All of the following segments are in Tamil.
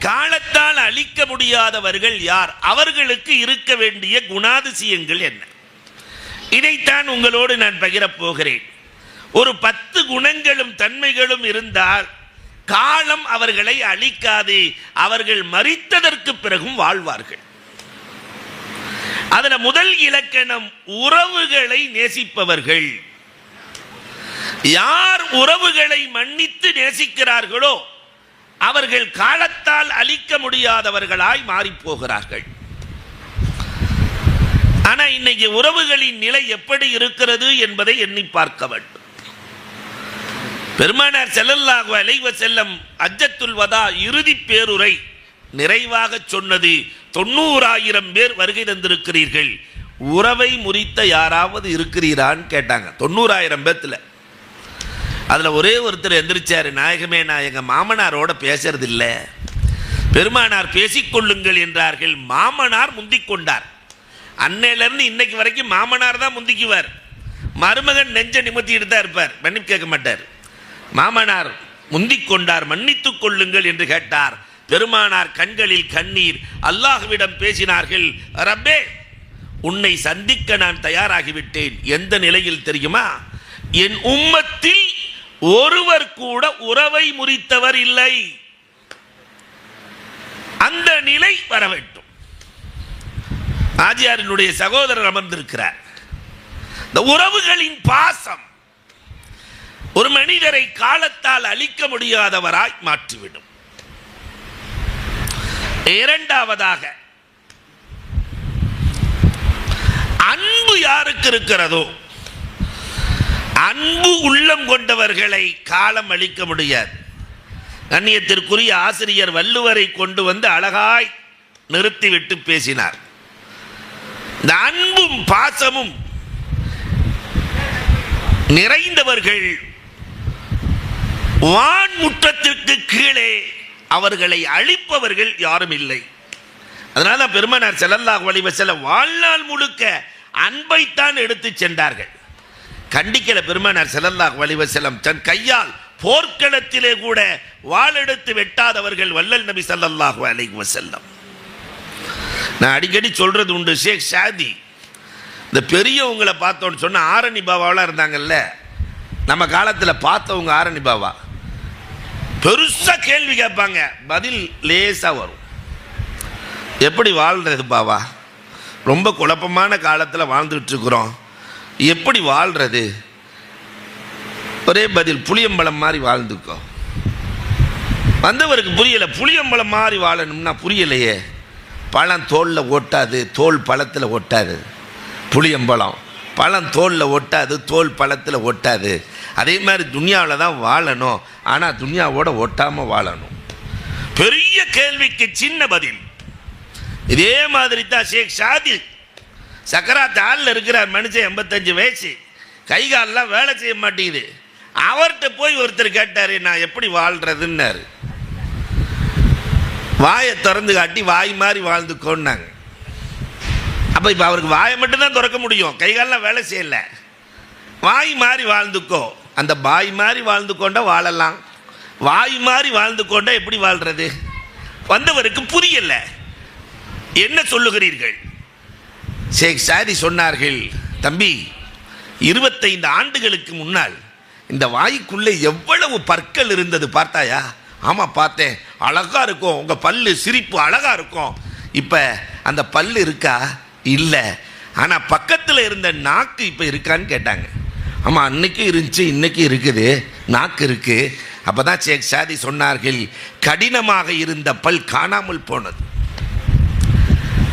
காலத்தால் அழிக்க முடியாதவர்கள் யார்? அவர்களுக்கு இருக்க வேண்டிய குணாதிசயங்கள் என்ன? இதைத்தான் உங்களோடு நான் பகிரப் போகிறேன். ஒரு பத்து குணங்களும் தன்மைகளும் இருந்தால் காலம் அவர்களை அழிக்காது. அவர்கள் மறித்ததற்கு பிறகும் வாழ்வார்கள். அதில் முதல் இலக்கணம் உறவுகளை நேசிப்பவர்கள். யார் உறவுகளை மன்னித்து நேசிக்கிறார்களோ அவர்கள் காலத்தால் அழிக்க முடியாதவர்களாய் மாறிப் போகிறார்கள் ஆனா இன்னைக்கு உறவுகளின் நிலை எப்படி இருக்கிறது என்பதை எண்ணி பார்க்க வேண்டும். பெருமானார் செல்லல்லாக அலைவ செல்லம் அஜத்துல் வதா இறுதி பேருரை நிறைவாக சொன்னது தொண்ணூறாயிரம் பேர் வருகை தந்திருக்கிறீர்கள். உறவை முறித்த யாராவது இருக்கிறீரான்னு கேட்டாங்க. தொண்ணூறாயிரம் பேர்த்தில் அதில் ஒரே ஒருத்தர் எந்திரிச்சாரு நாயகமே நான் எங்கள் மாமனாரோட பேசுறது இல்ல பெருமானார் பேசிக்கொள்ளுங்கள் என்றார்கள். மாமனார் முந்திக் கொண்டார் அன்னையிலேருந்து இன்னைக்கு வரைக்கும் மாமனார் தான் முந்திக்குவார். மருமகன் நெஞ்ச நிமித்திட்டு தான் இருப்பார். மன்னிப்பு கேட்க மாட்டார். மாமனார் முந்திக் கொண்டார் மன்னித்துக் கொள்ளுங்கள் என்று கேட்டார். பெருமானார் கண்களில் கண்ணீர். அல்லாஹ்விடம் பேசினார்கள் ரப்பே உன்னை சந்திக்க நான் தயாராகிவிட்டேன். எந்த நிலையில் தெரியுமா? என் உம்மத்தில் ஒருவர் கூட உறவை முறித்தவர் இல்லை. அந்த நிலை வர வேண்டும். ஆஜியாரினுடைய சகோதரர் அமர்ந்திருக்கிறார். இந்த உறவுகளின் பாசம் ஒரு மனிதரை காலத்தால் அழிக்க முடியாதவராய் மாற்றிவிடும். இரண்டாவதாக அன்பு யாருக்கு இருக்கிறதோ அன்பு உள்ளம் கொண்டவர்களை காலம் அளிக்க முடியாது. கண்ணியத்திற்குரிய ஆசிரியர் வள்ளுவரை கொண்டு வந்து அழகாய் நிறுத்திவிட்டு பேசினார். இந்த அன்பும் பாசமும் நிறைந்தவர்கள் வான்முற்றத்திற்கு கீழே அவர்களை அழிப்பவர்கள் யாரும் இல்லை. அதனால தான் பெருமனார் செல்லல்லாஹ் அலைஹி வஸல்லம் வாழ்நாள் முழுக்க அன்பைத்தான் எடுத்துச் சென்றார்கள். கண்டிக்கிற பெருமானார் செல்லல்லாஹ் வலிவசலம் தன் கையால் போர்க்களத்திலே கூட வாளெடுத்து வெட்டாதவர்கள் வல்லல் நபி ஸல்லல்லாஹு அலைஹி செல்லம் நான் அடிக்கடி சொல்றது உண்டு ஷேக் ஷாதி. இந்த பெரியவங்களை பார்த்தோன்னு சொன்ன ஆரணி பாபாவெலாம் இருந்தாங்கல்ல? நம்ம காலத்தில் பார்த்தவங்க ஆரணி பாபா. பெருசாக கேள்வி கேட்பாங்க பதில் லேசாக வரும். எப்படி வாழ்றது பாபா? ரொம்ப குழப்பமான காலத்தில் வாழ்ந்துட்டு இருக்கிறோம். எப்படி வாழ்றது? ஒரே பதில் புளியம்பழம் மாதிரி வாழ்ந்துக்கோ. வந்தவருக்கு புரியலை புளியம்பழம் மாதிரி வாழணும்னா புரியலையே. பழம் தோலில் ஒட்டாது தோல் பழத்தில் ஒட்டாது. புளியம்பழம் பழம் தோலில் ஒட்டாது தோல் பழத்தில் ஒட்டாது. அதே மாதிரி துனியாவில் தான் வாழணும். ஆனால் துனியாவோட ஒட்டாமல் வாழணும். பெரிய கேள்விக்கு சின்ன பதில். இதே மாதிரி தான் ஷேக் ஷாதி சக்கராத் ஆளில் இருக்கிறார் மனுஷன் எண்பத்தஞ்சு வயசு. கை காலெல்லாம் வேலை செய்ய மாட்டேங்குது. அவர்கிட்ட போய் ஒருத்தர் கேட்டார் நான் எப்படி வாழ்கிறதுன்னாரு வாயை திறந்து காட்டி வாய் மாதிரி வாழ்ந்துக்கோன்னாங்க. அப்போ இப்போ அவருக்கு வாயை மட்டும்தான் திறக்க முடியும். கை காலெல்லாம் வேலை செய்யல. வாய் மாதிரி வாழ்ந்துக்கோ. அந்த பாய் மாதிரி வாழ்ந்து கொண்டா வாழலாம். வாய் மாதிரி வாழ்ந்து கொண்டா எப்படி வாழ்கிறது வந்தவருக்கு புரியல. என்ன சொல்லுகிறீர்கள்? ஷேக் சாரி சொன்னார்கள் தம்பி இருபத்தைந்து ஆண்டுகளுக்கு முன்னால் இந்த வாய்க்குள்ளே எவ்வளவு பற்கள் இருந்தது பார்த்தாயா? ஆமாம் பார்த்தேன். அழகாக இருக்கும். உங்கள் பல்லு சிரிப்பு அழகாக இருக்கும். இப்போ அந்த பல் இருக்கா? இல்லை. ஆனால் பக்கத்தில் இருந்த நாக்கு இப்போ இருக்கான்னு கேட்டாங்க. ஆமாம் அன்னைக்கும் இருந்துச்சு இன்னைக்கும் இருக்குது. நாக்கு இருக்குது அப்போ தான் ஷேக் சாதி சொன்னார்கள் கடினமாக இருந்த பல் காணாமல் போனது.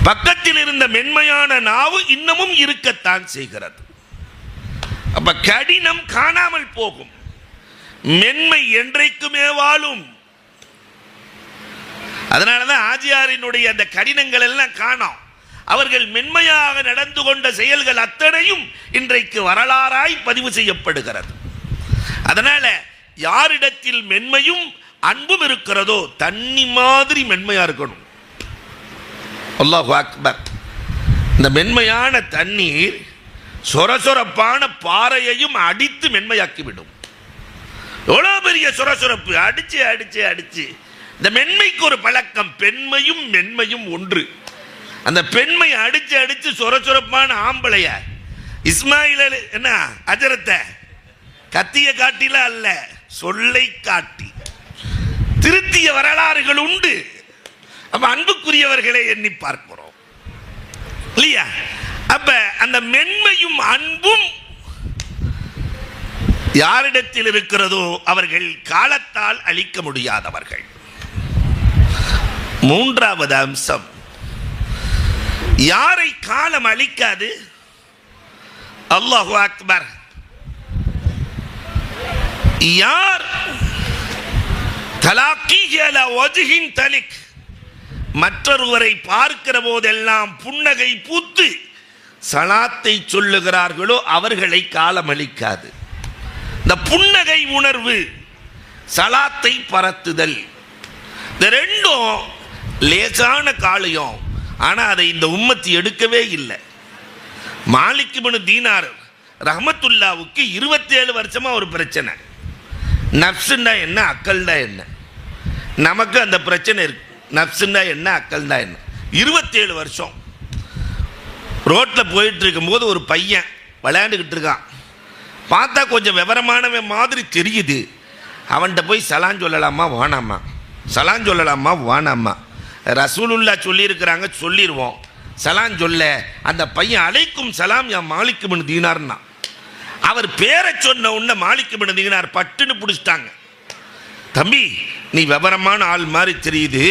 பக்கத்தில் இருந்த மென்மையான நாவு இன்னமும் இருக்கத்தான் செய்கிறது. அப்ப கடினம் காணாமல் போகும். மென்மை என்றைக்குமே வாழும். அதனாலதான் ஆஜியாரினுடைய அந்த கடினங்கள் எல்லாம் காணோம். அவர்கள் மென்மையாக நடந்து கொண்ட செயல்கள் அத்தனையும் இன்றைக்கு வரலாறாய் பதிவு செய்யப்படுகிறது. அதனால யாரிடத்தில் மென்மையும் அன்பும் இருக்கிறதோ தண்ணி மாதிரி மென்மையா இருக்கணும். அல்லாஹ் அக்பர். இந்த மென்மையான தண்ணீர் சொரசொரப்பான பாறையையும் அடித்து மென்மையாக்கிவிடும். எவ்வளோ பெரிய சொரசொரப்பு? அடிச்சு அடிச்சு அடிச்சு. இந்த மென்மைக்கு ஒரு பழக்கம் பெண்மையும் மென்மையும் ஒன்று. அந்த பெண்மை அடிச்சு அடிச்சு சொர சொரப்பான ஆம்பளைய இஸ்மாயில் என்ன அஜரத்தை? கத்திய காட்டில அல்ல சொல்லை காட்டி. திருத்திய வரலாறுகள் உண்டு. அப்ப அன்புக்குரியவர்களை எண்ணி பார்க்கிறோம். இல்லையா? அப்ப அந்த மென்மையும் அன்பும் யாரிடத்தில் இருக்கிறதோ அவர்கள் காலத்தால் அழிக்க முடியாதவர்கள். மூன்றாவது அம்சம். யாரை காலம் அழிக்காது? அல்லாஹு அக்பர். யார் தலாக்கி தலிக்? மற்றொருவரை பார்க்கிற போதெல்லாம் புன்னகை பூத்து சலாத்தை சொல்லுகிறார்களோ அவர்களை காலமளிக்காது. இந்த புன்னகை உணர்வு சலாத்தை பரத்துதல். இந்த ரெண்டும் லேசான காளியம். ஆனால் அதை இந்த உம்மத்தி எடுக்கவே இல்லை. மாலிக்குமனு தீனார் ரஹமத்துல்லாவுக்கு இருபத்தேழு வருஷமாக ஒரு பிரச்சனை. நப்சுன்னா என்ன அக்கல்னா என்ன? நமக்கு அந்த பிரச்சனை இருக்குது நப்சுன்னா என்ன அக்கல்னா என்ன? இருபத்தேழு வருஷம். ரோட்டில் போயிட்டு இருக்கும்போது ஒரு பையன் விளையாண்டுக்கிட்டு இருக்கான். பார்த்தா கொஞ்சம் விவரமானவன் மாதிரி தெரியுது. அவன்கிட்ட போய் சலான் சொல்லலாமா வானாமா சலான் சொல்லலாமா வானாமா ரசூலுல்லா சொல்லியிருக்கிறாங்க சொல்லிடுவோம் சலான் சொல்ல அந்த பையன் அழைக்கும் சலாம் என் மாலிக்குமின் தீனார்னா. அவர் பேரை சொன்ன உடனே மாலிக்குமின் தீனார் பட்டுன்னு பிடிச்சிட்டாங்க. தம்பி நீ விவரமான ஆள் மாதிரி தெரியுது.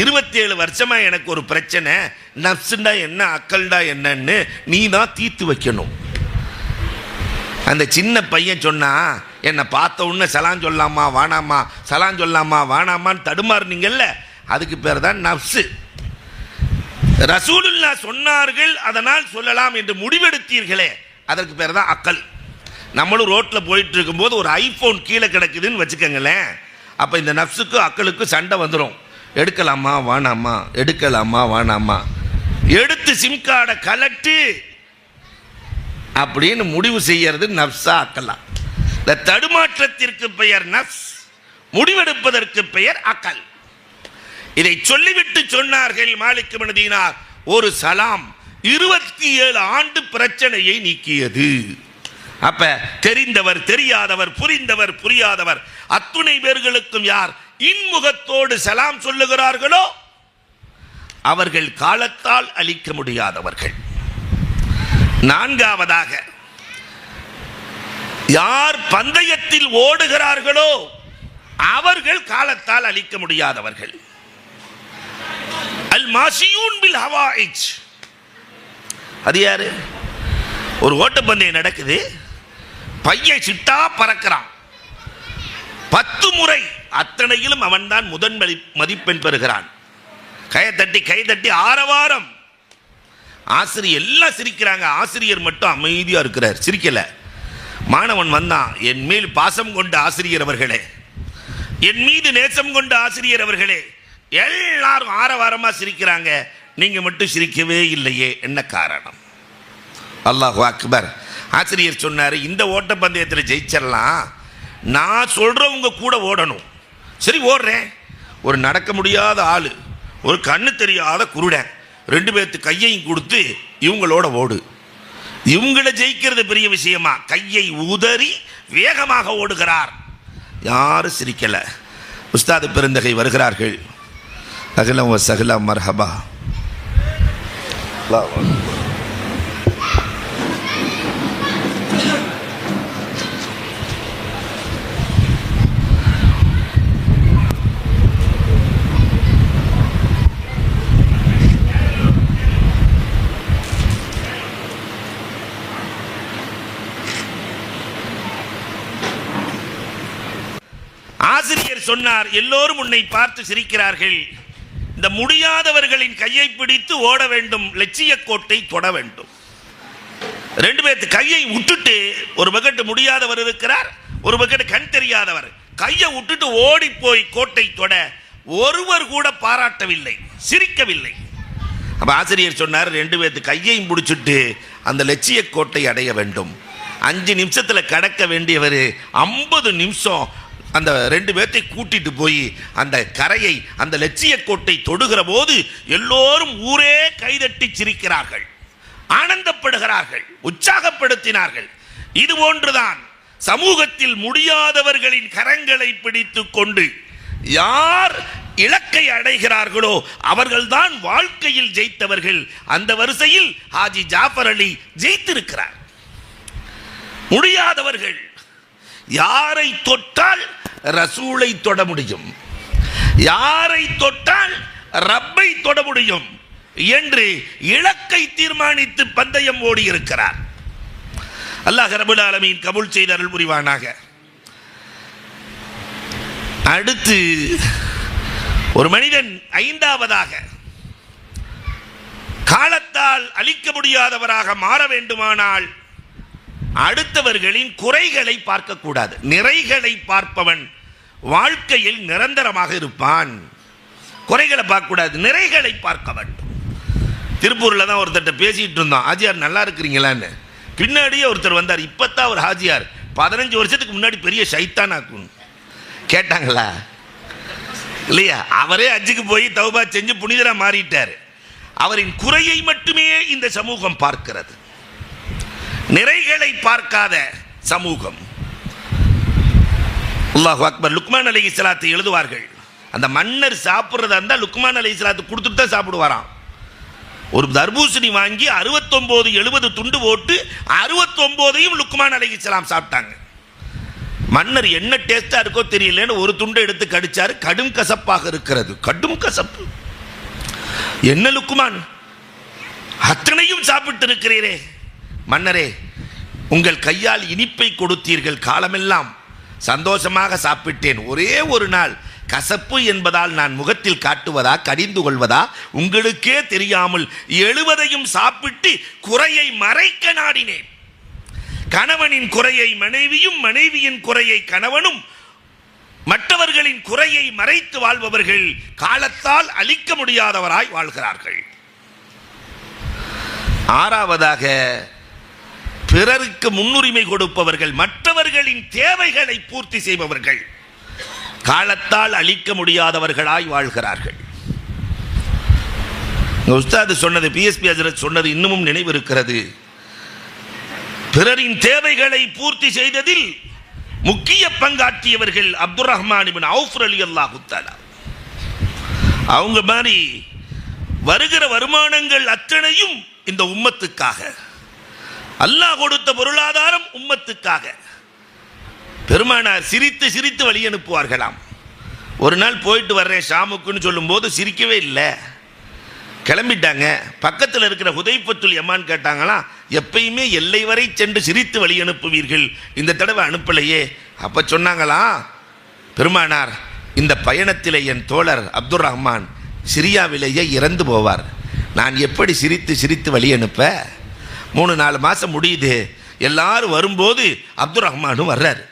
இருபத்தேழு வருஷமா எனக்கு ஒரு பிரச்சனை. நப்சுண்டா என்ன அக்கல்டா என்னன்னு நீ தான் தீர்த்து வைக்கணும். அந்த சின்ன பையன் சொன்னா என்னை பார்த்த உடனே சலான் சொல்லலாமா வானாமா சலான் சொல்லலாமா வானாமான்னு தடுமாறுனீங்கல்ல? அதுக்கு பேர் தான் நப்சு ரசூலுல்லா சொன்னார்கள் அதனால் சொல்லலாம் என்று முடிவெடுத்தீர்களே. அதற்கு பேர் தான் அக்கல். நம்மளும் ரோட்டில் போயிட்டு இருக்கும்போது ஒரு ஐஃபோன் கீழே கிடக்குதுன்னு வச்சுக்கோங்களேன். அப்போ இந்த நஃப்ஸுக்கும் அக்களுக்கும் சண்டை வந்துடும் எடுக்கலாமா வானாமா எடுக்கலாமா வானாமா எடுத்து சிம் கார்டை கலட்டி அப்படின்னு முடிவு செய்யறது நஃப்ஸா அக்கலா. இந்த தடுமாற்றத்திற்கு பெயர் நஃப்ஸ் முடிவெடுப்பதற்கு பெயர் அக்கல். இதை சொல்லிவிட்டு சொன்னார்கள் மாலிக்கு இப்னு ஒரு சலாம் இருபத்தி ஏழு ஆண்டு பிரச்சனையை நீக்கியது. அப்ப தெரிந்தவர் தெரியாதவர் புரிந்தவர் புரியாதவர். அத்துணை பேர்களுக்கும் யார் இன்முகத்தோடு சலாம் சொல்லுகிறார்களோ அவர்கள் காலத்தால் அழிக்க முடியாதவர்கள். நான்காவதாக யார் பந்தயத்தில் ஓடுகிறார்களோ அவர்கள் காலத்தால் அழிக்க முடியாதவர்கள். அல் மாசியூன் பில் ஹவாயிஜ். அது யாரு? ஒரு ஓட்டப்பந்தயம் நடக்குது. பையை சிட்டா பறக்கிறான். பத்து முறை அத்தனையிலும் அவன்தான் முதன் மதி- மதிப்பெண் பெறுகிறான். கையை தட்டி ஆரவாரம். ஆசிரியர் எல்லாம் சிரிக்கிறாங்க. ஆசிரியர் மட்டும் அமைதியாக இருக்கிறார். சிரிக்கல. மாணவன் வந்தான். என் மேல் பாசம் கொண்ட ஆசிரியர் அவர்களே. என் மீது நேசம் கொண்ட ஆசிரியர் அவர்களே. எல்லாரும் ஆரவாரமா சிரிக்கிறாங்க. நீங்க மட்டும் சிரிக்கவே இல்லையே. என்ன காரணம்? அல்லாஹ் அக்பர். ஆசிரியர் சொன்னார் இந்த ஓட்டப்பந்தயத்தில் ஜெயிச்சிடலாம் நான் சொல்கிறவங்க கூட ஓடணும். சரி ஓடுறேன். ஒரு நடக்க முடியாத ஆள் ஒரு கண்ணு தெரியாத குருடன் ரெண்டு பேர்த்து கையையும் கொடுத்து இவங்களோட ஓடு. இவங்கள ஜெயிக்கிறது பெரிய விஷயமா? கையை உதறி வேகமாக ஓடுகிறார். யாரும் சிரிக்கலை. உஸ்தாது பெருந்தகை வருகிறார்கள். அகிலம் வ சகிலம் மர்ஹபா அல்லாஹ் அக்பர். ஆசிரியர் சொன்னார் எல்லோரும் உன்னை பார்த்து சிரிக்கிறார்கள். இந்த முடியாதவர்களின் கையை பிடித்து ஓட வேண்டும் லட்சிய கோட்டை தொட வேண்டும். ரெண்டு பேர்த்து கையை விட்டுட்டு ஒரு பக்கெட்டு முடியாதவர் இருக்கிறார் ஒரு பக்கெட்டு கண் தெரியாதவர். கையை விட்டுட்டு ஓடி போய் கோட்டை தொட ஒருவர் கூட பாராட்டவில்லை சிரிக்கவில்லை. அப்ப ஆசிரியர் சொன்னார் ரெண்டு பேர்த்து கையையும் பிடிச்சிட்டு அந்த லட்சிய கோட்டை அடைய வேண்டும். அஞ்சு நிமிஷத்தில் கடக்க வேண்டியவர் ஐம்பது நிமிஷம் அந்த ரெண்டு பேர்த்தை கூட்டிட்டு போய் அந்த கரையை அந்த லட்சிய கோட்டை தொடுகிற போது எல்லோரும் ஊரே கைதட்டி சிரிக்கிறார்கள். ஆனந்தப்படுகிறார்கள் உற்சாகப்படுத்தினார்கள். இது போன்றுதான் சமூகத்தில் முடியாதவர்களின் கரங்களை பிடித்துக் கொண்டு யார் இலக்கை அடைகிறார்களோ அவர்கள்தான் வாழ்க்கையில் ஜெயித்தவர்கள். அந்த வரிசையில் ஹாஜி ஜாஃபர் அலி ஜெயித்திருக்கிறார். முடியாதவர்கள் யாரை தொட்டால் ரசூலை தொட முடியும்? யாரை தொட்டால் ரப்பை தொட முடியும்? என்று இலக்கை தீர்மானித்து பந்தயம் ஓடி இருக்கிறார். அல்லாஹ் ரபுல் ஆலமீன் கபுல் செய்த அருள் புரிவானாக. அடுத்து ஒரு மனிதன் ஐந்தாவதாக காலத்தால் அழிக்க முடியாதவராக மாற வேண்டுமானால் அடுத்தவர்களின் குறைகளை பார்க்கக்கூடாது. நிறைகளை பார்ப்பவன் வாழ்க்கையில் நிரந்தரமாக இருப்பான். குறைகளை பார்க்கக்கூடாது நிறைகளை பார்க்க வேண்டும். திருப்பூரில் தான் ஒருத்தர்கிட்ட பேசிகிட்டு இருந்தோம். ஆஜியார் நல்லா இருக்கிறீங்களான்னு. பின்னாடியே ஒருத்தர் வந்தார். இப்போத்தான் ஒரு ஹாஜியார். பதினஞ்சு வருஷத்துக்கு முன்னாடி பெரிய சைத்தானாக்கும் கேட்டாங்களா? இல்லையா? அவரே அஜுக்கு போய் தௌபா செஞ்சு புனிதராக மாறிட்டார். அவரின் குறையை மட்டுமே இந்த சமூகம் பார்க்கிறது. நிறைகளை பார்க்காத சமூகம். அக்பர் லுக்மான் அலி இஸ்லாத்தை எழுதுவார்கள். அந்த மன்னர் சாப்பிட்றதா இருந்தால் லுக்மான் அலி இஸ்லாத்து கொடுத்துட்டு தான் சாப்பிடுவாராம். ஒரு தர்பூசணி வாங்கி அறுபத்தொம்போது எழுபது துண்டு போட்டு அறுபத்தொம்போதையும் லுக்மான் அலி இஸ்லாம் சாப்பிட்டாங்க. மன்னர் என்ன டேஸ்ட்டாக இருக்கோ தெரியலன்னு ஒரு துண்டை எடுத்து கடிச்சார். கடும் கசப்பாக இருக்கிறது. கடும் கசப்பு. என்ன லுக்குமான் அத்தனையும் சாப்பிட்டு இருக்கிறீரே மன்னரே உங்கள் கையால் இனிப்பை கொடுத்தீர்கள் காலமெல்லாம். சந்தோஷமாக சாப்பிட்டேன். ஒரே ஒரு நாள் கசப்பு என்பதால் நான் முகத்தில் காட்டுவதா கடிந்து கொள்வதா? உங்களுக்கே தெரியாமல் எழுவதையும் சாப்பிட்டு குறையை மறைக்க நாடினேன். கணவனின் குறையை மனைவியும் மனைவியின் குறையை கணவனும் மற்றவர்களின் குறையை மறைத்து வாழ்பவர்கள் காலத்தால் அழிக்க முடியாதவராய் வாழ்கிறார்கள். ஆறாவதாக பிறருக்கு முன்னுரிமை கொடுப்பவர்கள் மற்றவர்களின் தேவைகளை பூர்த்தி செய்பவர்கள். காலத்தால் அழிக்க முடியாதவர்களாய் வாழ்கிறார்கள். உஸ்தாது சொன்னது பிஎஸ்பி அஜரத் சொன்னது இன்னமும் நினைவு இருக்கிறது பிறரின் தேவைகளை பூர்த்தி செய்ததில் முக்கிய பங்காற்றியவர்கள் Abdul Rahman ibn Awf Ali அல்லாஹு அவங்க மாதிரி வருகிற வருமானங்கள் அத்தனையும் இந்த உம்மத்துக்காக. அல்லாஹ் கொடுத்த பொருளாதாரம் உம்மத்துக்காக. பெருமானார் சிரித்து சிரித்து வழி அனுப்புவார்களாம். ஒரு நாள் போயிட்டு வர்றேன் ஷாமுக்குன்னு சொல்லும்போது சிரிக்கவே இல்லை. கிளம்பிட்டாங்க. பக்கத்தில் இருக்கிற ஹுதைப்பத்துல் எம்மான் கேட்டாங்களாம் எப்பயுமே எல்லை வரை சென்று சிரித்து வழி அனுப்புவீர்கள். இந்த தடவை அனுப்பலையே. அப்போ சொன்னாங்களாம் பெருமானார் இந்த பயணத்தில் என் தோழர் அப்துல் ரஹ்மான் சிரியாவிலேயே இறந்து போவார். நான் எப்படி சிரித்து சிரித்து வழி அனுப்ப? மூணு நாலு மாதம் முடியுது. எல்லாரும் வரும்போது அப்துல் ரஹ்மானும் வர்றாரு.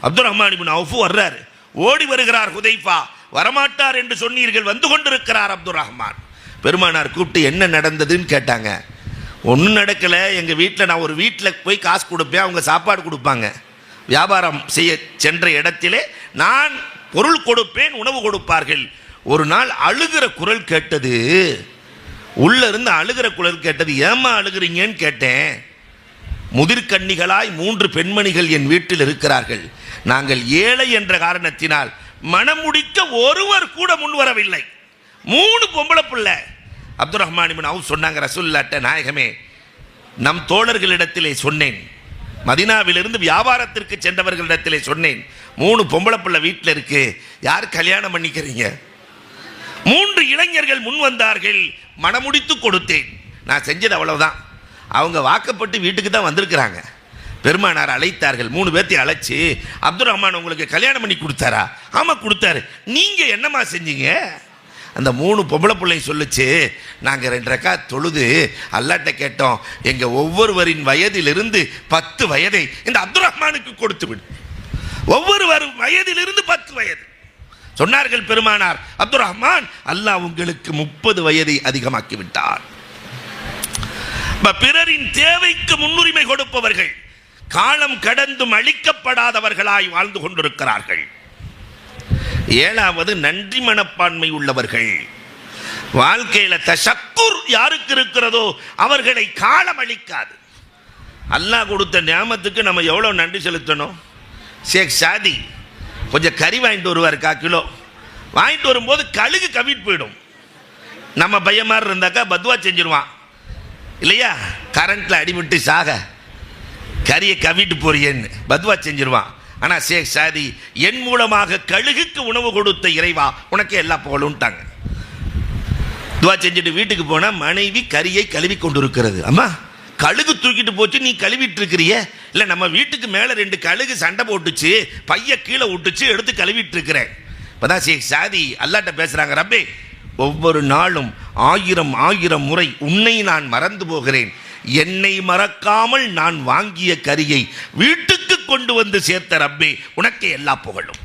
அப்துல் ரஹ்மான் இப்னு அவுஃபு வர்றாரு. ஓடி வருகிறார் ஹுதைஃபா. வரமாட்டார் என்று சொன்னீர்கள் வந்து கொண்டிருக்கிறார் அப்துல் ரஹ்மான் பெருமானார் கூப்பிட்டு என்ன நடந்ததுன்னு கேட்டாங்க. ஒன்றும் நடக்கலை. எங்கள் வீட்டில் நான் ஒரு வீட்டில் போய் காசு கொடுப்பேன். அவங்க சாப்பாடு கொடுப்பாங்க. வியாபாரம் செய்ய சென்ற இடத்திலே நான் பொருள் கொடுப்பேன் உணவு கொடுப்பார்கள். ஒரு நாள் அழுகிற குரல் கேட்டது. உள்ள இருந்து அழுகிற குழல் கேட்டது ஏம்மா அழுகிறீங்கன்னு கேட்டேன். முதிர்கன்னிகளாய் மூன்று பெண்மணிகள் என் வீட்டில் இருக்கிறார்கள். நாங்கள் ஏழை என்ற காரணத்தினால் மனம் முடிக்க ஒருவர் கூட முன்வரவில்லை மூணு பொம்பளை பிள்ளை. அப்துல் ரஹ்மான் இப்னு சொன்னாங்க ரசூல்லாட்ட நாயகமே நம் தோழர்களிடத்திலே சொன்னேன். மதினாவிலிருந்து வியாபாரத்திற்கு சென்றவர்களிடத்திலே சொன்னேன். மூணு பொம்பளை பிள்ளை வீட்டில் இருக்கு. யார் கல்யாணம் பண்ணிக்கிறீங்க? மூன்று இளைஞர்கள் முன் வந்தார்கள். மனமுடித்து கொடுத்தேன். நான் செஞ்சது அவ்வளவுதான். அவங்க வாக்கப்பட்டு வீட்டுக்கு தான் வந்திருக்கிறாங்க. பெருமானார் அழைத்தார்கள். மூணு பேர்த்தையும் அழைச்சி அப்துல் ரஹ்மான் உங்களுக்கு கல்யாணம் பண்ணி கொடுத்தாரா? ஆமாம் கொடுத்தாரு. நீங்கள் என்னம்மா செஞ்சீங்க? அந்த மூணு பொம்பளை பிள்ளையும் சொல்லுச்சு. நாங்கள் ரெண்டரைக்கா தொழுது அல்லாட்ட கேட்டோம். எங்கள் ஒவ்வொருவரின் வயதிலிருந்து பத்து வயதை இந்த அப்துல் ரஹ்மானுக்கு கொடுத்து விடு. ஒவ்வொருவர் வயதிலிருந்து பத்து வயது. சொன்னார்கள் பெருமானார் அப்துல் ரஹ்மான் அல்லாஹ் உங்களுக்கு முப்பது வயதை அதிகமாக்கி விட்டார் பிறரின் தேவைக்கு முன்னுரிமை கொடுப்பவர்கள் காலம் கடந்தும் அழிக்கப்படாதவர்களாய் வாழ்ந்து கொண்டிருக்கிறார்கள். ஏழாவது நன்றி மனப்பான்மை உள்ளவர்கள். வாழ்க்கையில் தஷக்குர் யாருக்கு இருக்கிறதோ அவர்களை காலம் அளிக்காது அல்லாஹ் கொடுத்த ஞாபகத்துக்கு நம்ம எவ்வளோ நன்றி செலுத்தணும்? ஷேக் சாதி கொஞ்சம் கறி வாங்கிட்டு வருவாருக்கா கிலோ வாங்கிட்டு வரும்போது கழுகு கவிட்டு போயிடும். நம்ம பையன் மாதிரி இருந்தாக்கா பத்வா செஞ்சிருவான். இல்லையா? கரண்ட்டில் அடிபட்டு சாக. கறியை கவிட்டு போறியேன்னு பத்வா செஞ்சிருவான். ஆனால் ஷேக் சாதி என் மூலமாக கழுகுக்கு உணவு கொடுத்த இறைவா உனக்கு எல்லா புகழும்ட்டாங்க துவா செஞ்சுட்டு வீட்டுக்கு போனால் மனைவி கறியை கழுவி கொண்டிருக்கிறது. அம்மா கழுகு தூக்கிட்டு போச்சு நீ கழுவிட்டு இருக்கிறிய இல்லை நம்ம வீட்டுக்கு மேலே ரெண்டு கழுகு சண்டை போட்டுச்சு பைய கீழே விட்டுச்சு எடுத்து கழுவிட்டு இருக்கிறேன் இப்போதான் ஷேக் சாதி அல்லாட்ட பேசுகிறாங்க ரப்பே ஒவ்வொரு நாளும் ஆயிரம் ஆயிரம் முறை உன்னை நான் மறந்து போகிறேன். என்னை மறக்காமல் நான் வாங்கிய கரியை வீட்டுக்கு கொண்டு வந்து சேர்த்த ரப்பே உனக்கே எல்லா புகழும்.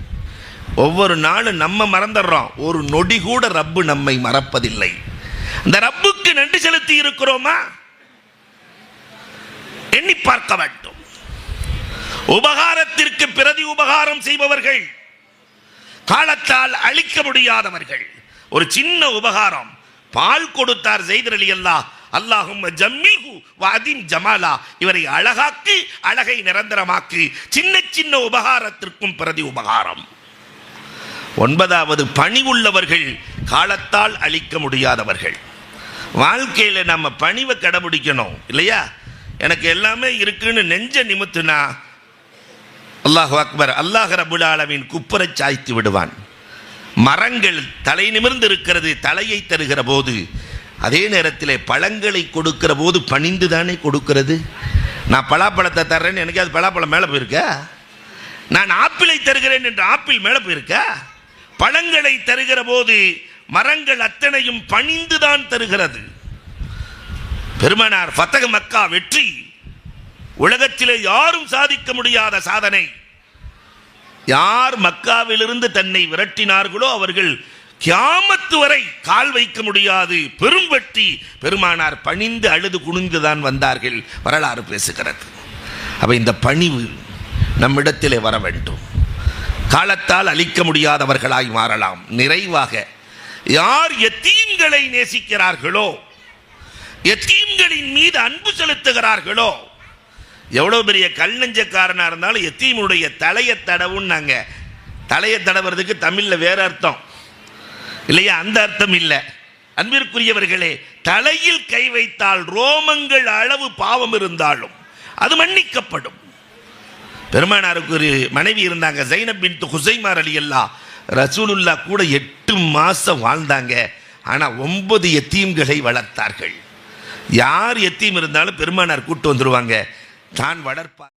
ஒவ்வொரு நாளும் நம்ம மறந்துடுறோம். ஒரு நொடி கூட ரப்பு நம்மை மறப்பதில்லை. இந்த ரப்புக்கு நன்றி செலுத்தி இருக்கிறோமா? எண்ணி பார்க்க வேண்டும். உபகாரத்திற்கு பிரதி உபகாரம் செய்பவர்கள் காலத்தால் அழிக்க முடியாதவர்கள். ஒரு சின்ன உபகாரம் பால் கொடுத்தார் செய்தர் அலி அல்லாஹ் அல்லாஹும் ஜம்மில்ஹு வாதிம் ஜமாலா. இவரை அழகாக்கி அழகை நிரந்தரமாக்கி சின்ன சின்ன உபகாரத்திற்கும் பிரதி உபகாரம். ஒன்பதாவது பணி உள்ளவர்கள் காலத்தால் அழிக்க முடியாதவர்கள். வாழ்க்கையில் நம்ம பணிவை கடைபிடிக்கணும் இல்லையா? எனக்கு எல்லாமே இருக்குன்னு நெஞ்ச நிமித்துனா அல்லாஹ் அக்பர் அல்லாஹ் ரபுல் ஆலமின் குப்புரை சாய்த்து விடுவான். மரங்கள் தலை நிமிர்ந்து இருக்கிறது தலையை தருகிற போது அதே நேரத்தில் பழங்களை கொடுக்கிற போது பணிந்து தானே கொடுக்கிறது? நான் பலாப்பழத்தை தர்றேன்னு எனக்கு அது பலாப்பழம் மேலே போயிருக்கா? நான் ஆப்பிளை தருகிறேன் என்று ஆப்பிள் மேலே போயிருக்கா? பழங்களை தருகிற போது மரங்கள் அத்தனையும் பணிந்துதான் தருகிறது. பெருமனார் ஃபத்தக மக்கா வெற்றி. உலகத்திலே யாரும் சாதிக்க முடியாத சாதனை. யார் மக்காவிலிருந்து தன்னை விரட்டினார்களோ அவர்கள் கியாமத்து வரை கால் வைக்க முடியாது பெரும் வெற்றி பெருமானார் பணிந்து அழுது குனிந்துதான் வந்தார்கள் வரலாறு பேசுகிறது. அவை இந்த பணிவு நம்மிடத்திலே வர வேண்டும். காலத்தால் அழிக்க முடியாதவர்களாய் மாறலாம். நிறைவாக யார் எத்தீன்களை நேசிக்கிறார்களோ எத்தீம்களின் மீது அன்பு செலுத்துகிறார்களோ? எவ்வளோ பெரிய கல் நெஞ்சக்காரனாக இருந்தாலும் எத்தீமுடைய தலையை தடவுன்னாங்க. தலையை தடவுறதுக்கு தமிழில் வேற அர்த்தம். இல்லையா? அந்த அர்த்தம் இல்லை. அன்பிற்குரியவர்களே தலையில் கை வைத்தால் ரோமங்கள் அளவு பாவம் இருந்தாலும் அது மன்னிக்கப்படும். பெருமானாருக்கு ஒரு மனைவி இருந்தாங்க ஜைனப் பின் ஹுசைமார் அலி அல்லா ரசூலுல்லா கூட எட்டு மாசம் வாழ்ந்தாங்க. ஆனால் ஒன்பது எத்தீம்களை வளர்த்தார்கள். யார் எத்தியும் இருந்தாலும் பெருமானார் கூட்டு வந்துருவாங்க. தான் வளர்ப்பார்